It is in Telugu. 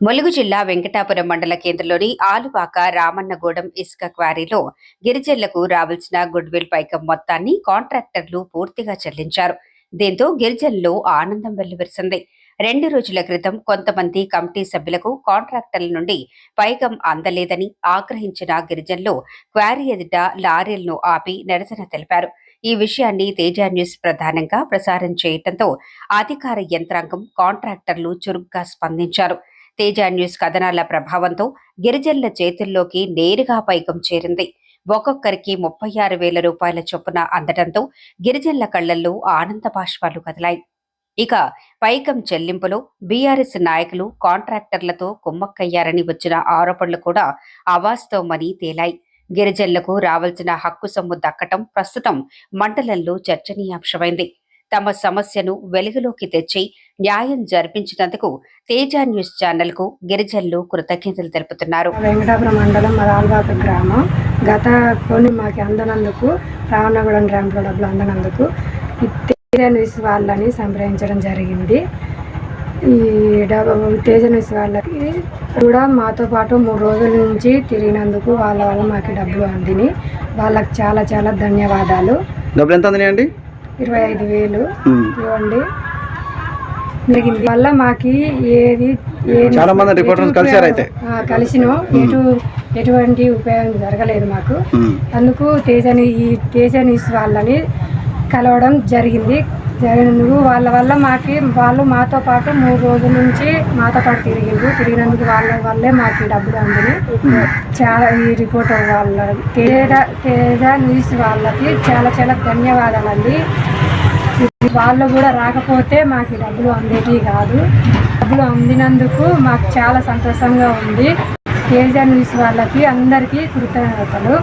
ములుగు జిల్లా వెంకటాపురం మండల కేంద్రంలోని ఆలువాక రామన్నగూడెం ఇసుక క్వారీలో గిరిజనులకు రావాల్సిన గుడ్విల్ పైకం మొత్తాన్ని కాంట్రాక్టర్లు పూర్తిగా చెల్లించారు. దీంతో గిరిజనులు ఆనందం వెల్లువరిసింది. రెండు రోజుల క్రితం కొంతమంది కమిటీ సభ్యులకు కాంట్రాక్టర్ల నుండి పైకం అందలేదని ఆగ్రహించిన గిరిజనులు క్వారీ ఎదుట లారీలను ఆపి నిరసన తెలిపారు. ఈ విషయాన్ని తేజ న్యూస్ ప్రధానంగా ప్రసారం చేయటంతో అధికార యంత్రాంగం కాంట్రాక్టర్లు చురుగ్గా స్పందించారు. తేజ న్యూస్ కథనాల ప్రభావంతో గిరిజనుల చేతుల్లోకి నేరుగా పైకం చేరింది. ఒక్కొక్కరికి ముప్పై ఆరు వేల రూపాయల చొప్పున అందడంతో గిరిజనుల కళ్ళల్లో ఆనంద బాష్పాలు కదిలాయి. ఇక పైకం చెల్లింపులో బీఆర్ఎస్ నాయకులు కాంట్రాక్టర్లతో కుమ్మక్కయ్యారని వచ్చిన ఆరోపణలు కూడా అవాస్తవమని తేలాయి. గిరిజనులకు రావాల్సిన హక్కు సొమ్ము దక్కటం ప్రస్తుతం మండలంలో చర్చనీయాంశమైంది. తమ సమస్యను వెలుగులోకి తెచ్చి న్యాయం జరిపించినందుకు తేజ న్యూస్ ఛానల్కు గిరిజనులు కృతజ్ఞతలు తెలుపుతున్నారు. వెంకటాపురం మండలం మరాల్బాక గ్రామం. గత కొన్ని మాకు అందనందుకు రావణగూడెం ర్యాంప్లో డబ్బులు అందనందుకు తేజ న్యూస్ వాళ్ళని సంప్రదించడం జరిగింది. ఈ డబ్బు తేజ న్యూస్ వాళ్ళకి కూడా మాతో పాటు మూడు రోజుల నుంచి తిరిగినందుకు వాళ్ళ వల్ల మాకు డబ్బులు అందిని. వాళ్ళకి చాలా చాలా ధన్యవాదాలు. డబ్బులు ఎంత అందినాయండి? ఇరవై ఐదు వేలు ఇవ్వండి. జరిగింది. వల్ల మాకి ఏది చాలా మంది రిపోర్టర్స్ కలిశారు అయితే. కలిసినాం. ఎటు ఎటువంటి ఉపయోగం జరగలేదు మాకు. అందుకు తేజని ఈ తేజ న్యూస్ వాళ్ళని కలవడం జరిగింది. జరిగినందుకు వాళ్ళ వల్ల మాకి వాళ్ళు మాతో పాటు మూడు రోజుల నుంచి మాతో పాటు తిరిగిండ్రు. తిరిగినందుకు వాళ్ళ వల్లే మాకు డబ్బులు అందిని చాలా ఈ రిపోర్టర్ వాళ్ళ తేజ తేజ న్యూస్ వాళ్ళకి చాలా చాలా ధన్యవాదాలండి వాళ్ళు కూడా రాకపోతే మాకు డబ్బులు అందేటివి కాదు. డబ్బులు అందినందుకు మాకు చాలా సంతోషంగా ఉంది. తేజ న్యూస్ వాళ్ళకి అందరికీ కృతజ్ఞతలు.